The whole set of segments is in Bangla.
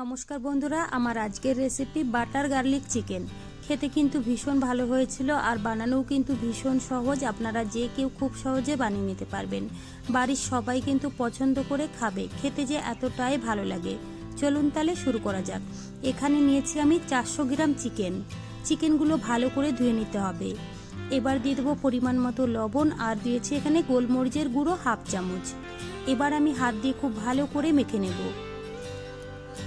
নমস্কার বন্ধুরা, আমার আজকের রেসিপি বাটার গার্লিক চিকেন খেতে কিন্তু ভীষণ ভালো হয়েছিল আর বানানোও কিন্তু ভীষণ সহজ। আপনারা যে কেউ খুব সহজে বানিয়ে নিতে পারবেন। বাড়ির সবাই কিন্তু পছন্দ করে খাবে। খেতে যে এতটাই ভালো লাগে। চলুন তাহলে শুরু করা যাক। এখানে নিয়েছি আমি চারশো গ্রাম চিকেন চিকেনগুলো ভালো করে ধুয়ে নিতে হবে। এবার দিয়ে দেবো পরিমাণ মতো লবণ আর দিয়েছি এখানে গোলমরিচের গুঁড়ো হাফ চামচ। এবার আমি হাত দিয়ে খুব ভালো করে মেখে নেব।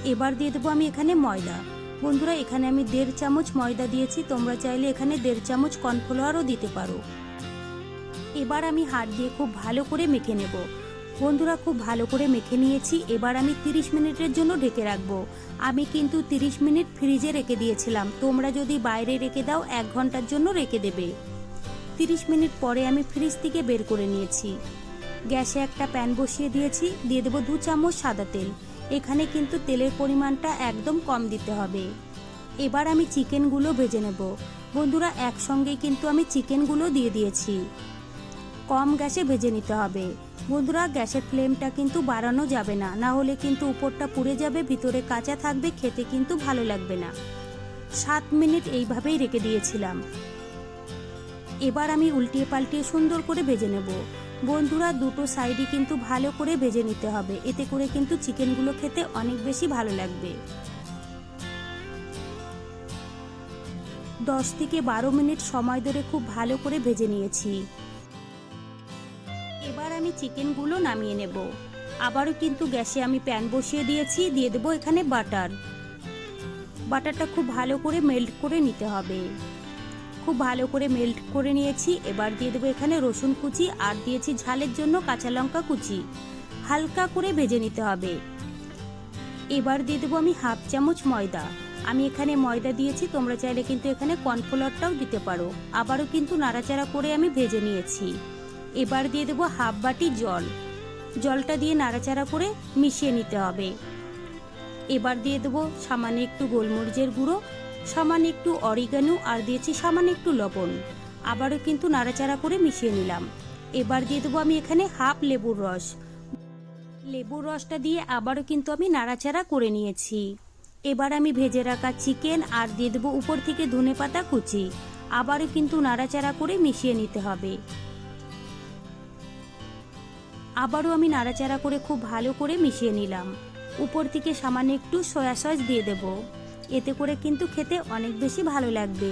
এবার দিয়ে দেবো আমি এখানে ময়দা। বন্ধুরা, এখানে আমি দেড় চামচ ময়দা দিয়েছি। তোমরা চাইলে এখানে দেড় চামচ কর্নফ্লাওয়ারও দিতে পারো। এবার আমি হাত দিয়ে খুব ভালো করে মেখে নেব। বন্ধুরা, খুব ভালো করে মেখে নিয়েছি। এবার আমি 30 মিনিটের জন্য ঢেকে রাখব। আমি কিন্তু 30 মিনিট ফ্রিজে রেখে দিয়েছিলাম। তোমরা যদি বাইরে রেখে দাও, এক ঘণ্টার জন্য রেখে দেবে। 30 মিনিট পরে আমি ফ্রিজ থেকে বের করে নিয়েছি। গ্যাসে একটা প্যান বসিয়ে দিয়েছি। দিয়ে দেবো দু চামচ সাদা তেল। এখানে কিন্তু তেলের পরিমাণটা একদম কম দিতে হবে। এবার আমি চিকেনগুলো ভেজে নেব। বন্ধুরা একসঙ্গেই কিন্তু আমি চিকেনগুলো দিয়ে দিয়েছি। কম গ্যাসে ভেজে নিতে হবে। বন্ধুরা, গ্যাসের ফ্লেমটা কিন্তু বাড়ানো যাবে না। না হলে কিন্তু উপরটা পুড়ে যাবে, ভিতরে কাঁচা থাকবে, খেতে কিন্তু ভালো লাগবে না। সাত মিনিট এইভাবেই রেখে দিয়েছিলাম। এবার আমি উল্টিয়ে পাল্টিয়ে সুন্দর করে ভেজে নেব। বন্ধুরা, দুটো সাইডই কিন্তু ভালো করে ভেজে নিতে হবে। এতে করে কিন্তু চিকেনগুলো খেতে অনেক বেশি ভালো লাগবে। দশ থেকে বারো মিনিট সময় ধরে খুব ভালো করে ভেজে নিয়েছি। এবার আমি চিকেনগুলো নামিয়ে নেব। আবারও কিন্তু গ্যাসে আমি প্যান বসিয়ে দিয়েছি, দিয়ে দেবো এখানে বাটার। বাটারটা খুব ভালো করে মেল্ট করে নিতে হবে। খুব ভালো করে মেল্ট করে নিয়েছি। এবার দিয়ে দেবো এখানে রসুন কুচি আর দিয়েছি ঝালের জন্য কাঁচা লঙ্কা কুচি। হালকা করে ভেজে নিতে হবে। এবার দিয়ে দেবো আমি হাফ চামচ ময়দা। আমি এখানে ময়দা দিয়েছি, তোমরা চাইলে কিন্তু এখানে কর্নফ্লাওয়ারটাও দিতে পারো। আবারও কিন্তু নাড়াচাড়া করে আমি ভেজে নিয়েছি। এবার দিয়ে দেবো হাফ বাটি জল। জলটা দিয়ে নাড়াচাড়া করে মিশিয়ে নিতে হবে। এবার দিয়ে দেবো সামান্য একটু গোলমরিচের গুঁড়ো। সামান্য একটু অরিগানো আর দিয়েছি সামান্য একটু লবণ। আবারও কিন্তু নাড়াচাড়া করে মিশিয়ে নিলাম। এবার দিয়ে দেবো আমি এখানে হাফ লেবুর রস। লেবুর রসটা দিয়ে আবারও কিন্তু আমি নাড়াচাড়া করে নিয়েছি। এবার আমি ভেজে রাখা চিকেন আর দিয়ে দেবো উপর থেকে ধনে পাতা কুচি। আবারও কিন্তু নাড়াচাড়া করে মিশিয়ে নিতে হবে। আবারও আমি নাড়াচাড়া করে খুব ভালো করে মিশিয়ে নিলাম। উপর থেকে সামান্য একটু সয়া সস দিয়ে দেবো। এতে করে কিন্তু খেতে অনেক বেশি ভালো লাগবে।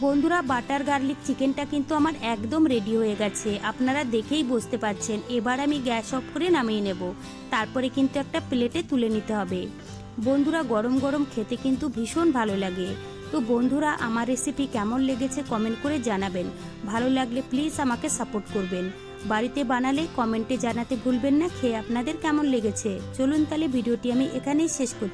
বন্ধুরা, বাটার গার্লিক চিকেনটা কিন্তু আমার একদম রেডি হয়ে গেছে। আপনারা দেখেই বুঝতে পারছেন। এবার আমি গ্যাস অফ করে নামিয়ে নেব। তারপরে কিন্তু একটা প্লেটে তুলে নিতে হবে। বন্ধুরা, গরম গরম খেতে কিন্তু ভীষণ ভালো লাগে। তো বন্ধুরা, আমার রেসিপি কেমন লেগেছে কমেন্ট করে জানাবেন। ভালো লাগলে প্লিজ আমাকে সাপোর্ট করবেন। বাড়িতে বানালে কমেন্টে জানাতে ভুলবেন না। খেয়ে আপনাদের কেমন লেগেছে? চলুন তাহলে ভিডিওটি আমি এখানেই শেষ করছি।